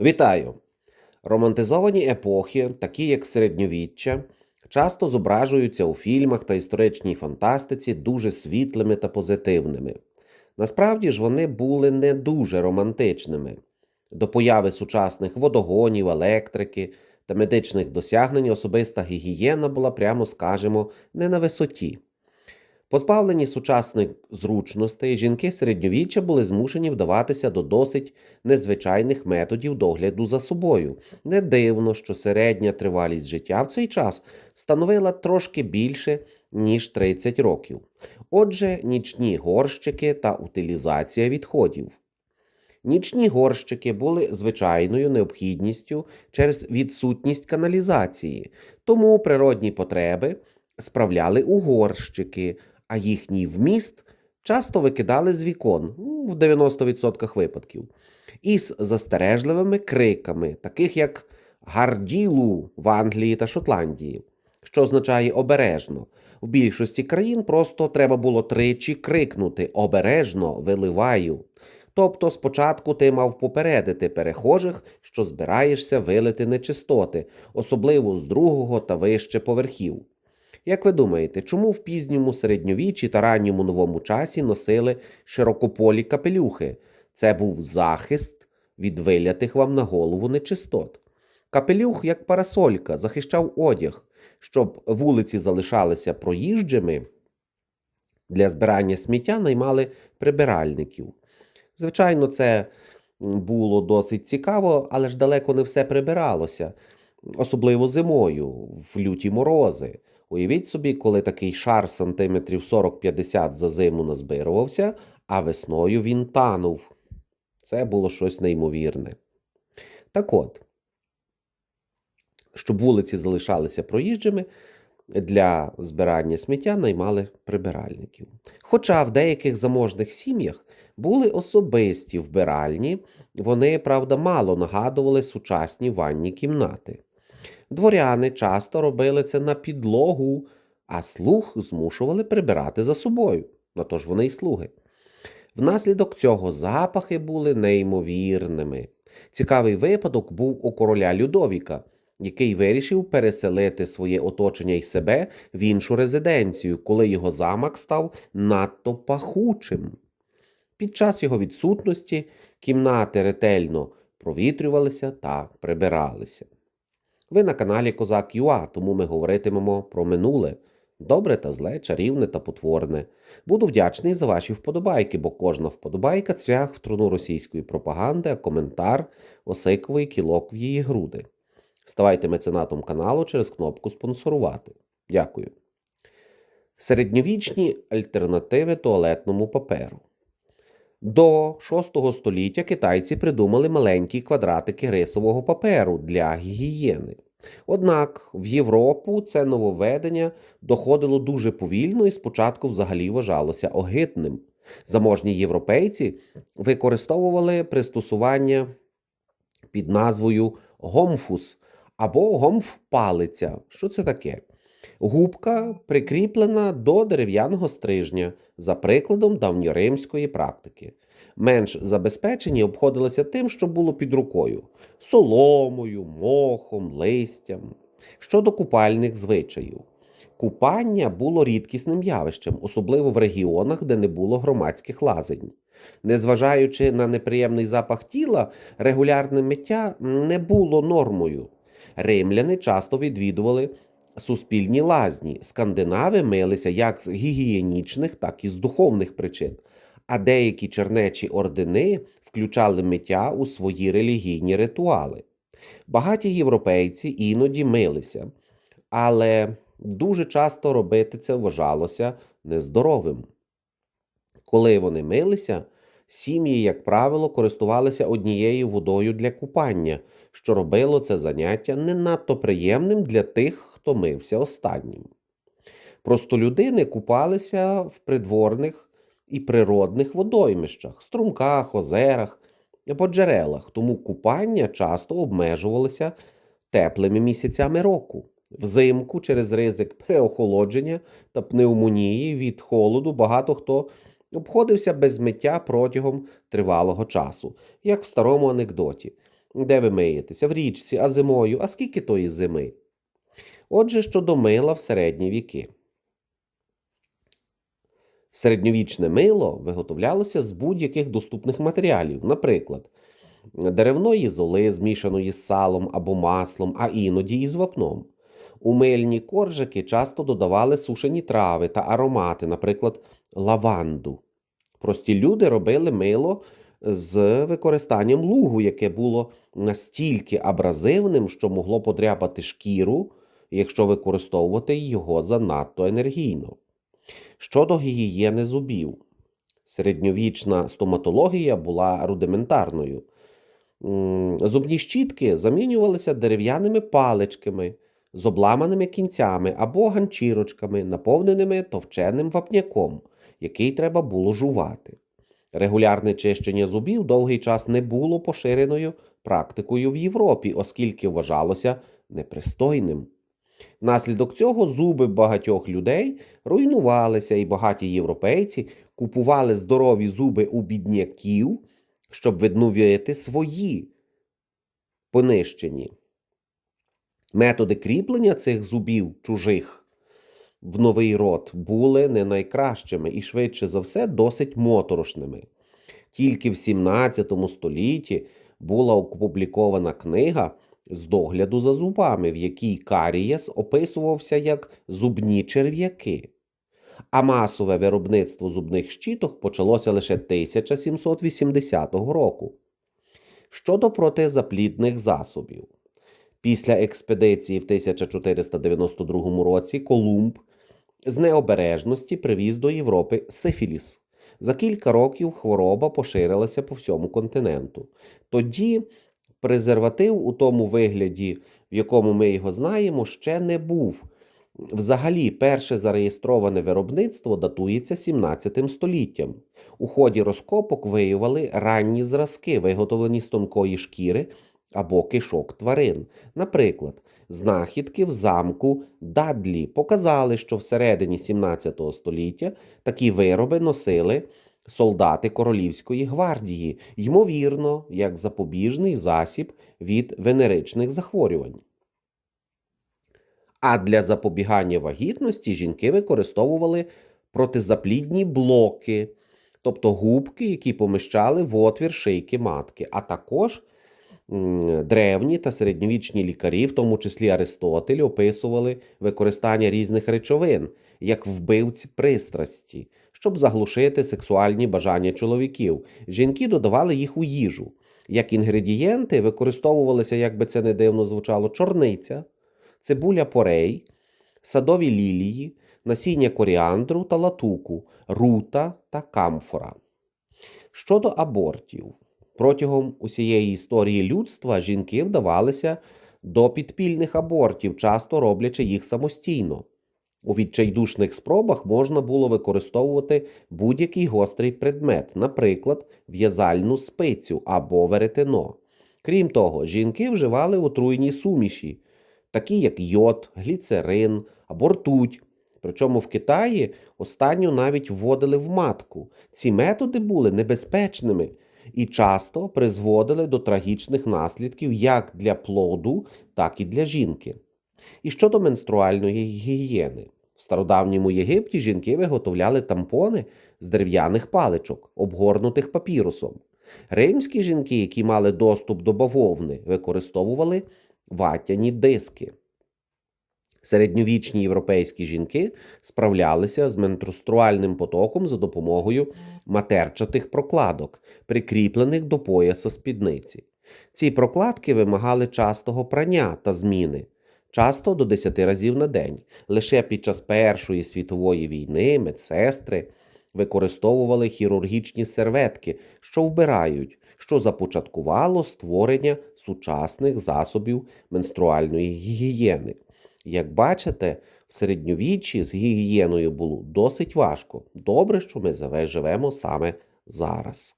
Вітаю! Романтизовані епохи, такі як середньовіччя, часто зображуються у фільмах та історичній фантастиці дуже світлими та позитивними. Насправді ж вони були не дуже романтичними. До появи сучасних водогонів, електрики та медичних досягнень особиста гігієна була, прямо скажемо, не на висоті. Позбавлені сучасних зручностей, жінки середньовіччя були змушені вдаватися до досить незвичайних методів догляду за собою. Не дивно, що середня тривалість життя в цей час становила трошки більше, ніж 30 років. Отже, нічні горщики та утилізація відходів. Нічні горщики були звичайною необхідністю через відсутність каналізації, тому природні потреби справляли у горщики, а їхній вміст часто викидали з вікон ну, в 90% випадків, із застережливими криками, таких як гарділу в Англії та Шотландії, що означає обережно. В більшості країн просто треба було тричі крикнути обережно виливаю. Тобто спочатку ти мав попередити перехожих, що збираєшся вилити нечистоти, особливо з другого та вище поверхів. Як ви думаєте, чому в пізньому середньовіччі та ранньому новому часі носили широкополі капелюхи? Це був захист від вилятих вам на голову нечистот. Капелюх, як парасолька, захищав одяг, щоб вулиці залишалися проїжджими. Для збирання сміття наймали прибиральників. Звичайно, це було досить цікаво, але ж далеко не все прибиралося, особливо зимою, в люті морози. Уявіть собі, коли такий шар сантиметрів 40-50 за зиму назбирувався, а весною він танув. Це було щось неймовірне. Так от, щоб вулиці залишалися проїжджими, для збирання сміття наймали прибиральників. Хоча в деяких заможних сім'ях були особисті вбиральні, вони, правда, мало нагадували сучасні ванні кімнати. Дворяни часто робили це на підлогу, а слуг змушували прибирати за собою. На то ж вони й слуги. Внаслідок цього запахи були неймовірними. Цікавий випадок був у короля Людовіка, який вирішив переселити своє оточення і себе в іншу резиденцію, коли його замок став надто пахучим. Під час його відсутності кімнати ретельно провітрювалися та прибиралися. Ви на каналі Козак Юа, тому ми говоритимемо про минуле, добре та зле, чарівне та потворне. Буду вдячний за ваші вподобайки, бо кожна вподобайка цвях в труну російської пропаганди, а коментар осиковий кілок в її груди. Ставайте меценатом каналу через кнопку спонсорувати. Дякую. Середньовічні альтернативи туалетному паперу. До 6 століття китайці придумали маленькі квадратики рисового паперу для гігієни. Однак в Європу це нововведення доходило дуже повільно і спочатку взагалі вважалося огидним. Заможні європейці використовували пристосування під назвою гомфус або гомф-палиця. Що це таке? Губка прикріплена до дерев'яного стрижня за прикладом давньоримської практики. Менш забезпечені обходилися тим, що було під рукою соломою, мохом, листям. Щодо купальних звичаїв. Купання було рідкісним явищем, особливо в регіонах, де не було громадських лазень. Незважаючи на неприємний запах тіла, регулярне миття не було нормою. Римляни часто відвідували суспільні лазні. Скандинави милися як з гігієнічних, так і з духовних причин. А деякі чернечі ордени включали миття у свої релігійні ритуали. Багаті європейці іноді милися, але дуже часто робити це вважалося нездоровим. Коли вони милися, сім'ї, як правило, користувалися однією водою для купання, що робило це заняття не надто приємним для тих, хто мився останнім. Простолюдини купалися в придворних і природних водоймищах, струмках, озерах або джерелах, тому купання часто обмежувалося теплими місяцями року. Взимку через ризик переохолодження та пневмонії від холоду багато хто обходився без миття протягом тривалого часу, як в старому анекдоті. Де ви миєтеся? В річці, а зимою, а скільки тої зими? Отже, щодо мила в середні віки. Середньовічне мило виготовлялося з будь-яких доступних матеріалів, наприклад, деревної золи, змішаної з салом або маслом, а іноді із вапном. У мильні коржики часто додавали сушені трави та аромати, наприклад, лаванду. Прості люди робили мило з використанням лугу, яке було настільки абразивним, що могло подряпати шкіру, якщо використовувати його занадто енергійно. Щодо гігієни зубів, середньовічна стоматологія була рудиментарною. Зубні щітки замінювалися дерев'яними паличками з обламаними кінцями або ганчірочками, наповненими товченим вапняком, який треба було жувати. Регулярне чищення зубів довгий час не було поширеною практикою в Європі, оскільки вважалося непристойним. Внаслідок цього зуби багатьох людей руйнувалися, і багаті європейці купували здорові зуби у бідняків, щоб відновити свої понищені. Методи кріплення цих зубів чужих в новий рот були не найкращими і швидше за все досить моторошними. Тільки в 17 столітті була опублікована книга з догляду за зубами, в якій карієс описувався як зубні черв'яки. А масове виробництво зубних щіток почалося лише 1780 року. Щодо протизаплідних засобів. Після експедиції в 1492 році Колумб з необережності привіз до Європи сифіліс. За кілька років хвороба поширилася по всьому континенту. Тоді презерватив у тому вигляді, в якому ми його знаємо, ще не був. Взагалі, перше зареєстроване виробництво датується 17 століттям. У ході розкопок виявили ранні зразки, виготовлені з тонкої шкіри або кишок тварин. Наприклад, знахідки в замку Дадлі показали, що всередині 17 століття такі вироби носили солдати королівської гвардії, ймовірно, як запобіжний засіб від венеричних захворювань. А для запобігання вагітності жінки використовували протизаплідні блоки, тобто губки, які поміщали в отвір шийки матки, а також древні та середньовічні лікарі, в тому числі Аристотель, описували використання різних речовин як вбивці пристрасті, щоб заглушити сексуальні бажання чоловіків. Жінки додавали їх у їжу. Як інгредієнти використовувалися, як би це не дивно звучало, чорниця, цибуля порей, садові лілії, насіння коріандру та латуку, рута та камфора. Щодо абортів, протягом усієї історії людства жінки вдавалися до підпільних абортів, часто роблячи їх самостійно. У відчайдушних спробах можна було використовувати будь-який гострий предмет, наприклад, в'язальну спицю або веретено. Крім того, жінки вживали отруйні суміші, такі як йод, гліцерин або ртуть. Причому в Китаї останню навіть вводили в матку. Ці методи були небезпечними і часто призводили до трагічних наслідків як для плоду, так і для жінки. І щодо менструальної гігієни. В стародавньому Єгипті жінки виготовляли тампони з дерев'яних паличок, обгорнутих папірусом. Римські жінки, які мали доступ до бавовни, використовували ватяні диски. Середньовічні європейські жінки справлялися з менструальним потоком за допомогою матерчатих прокладок, прикріплених до пояса спідниці. Ці прокладки вимагали частого прання та зміни, часто до 10 разів на день. Лише під час Першої світової війни медсестри використовували хірургічні серветки, що вбирають, що започаткувало створення сучасних засобів менструальної гігієни. Як бачите, в середньовіччі з гігієною було досить важко. Добре, що ми живемо саме зараз.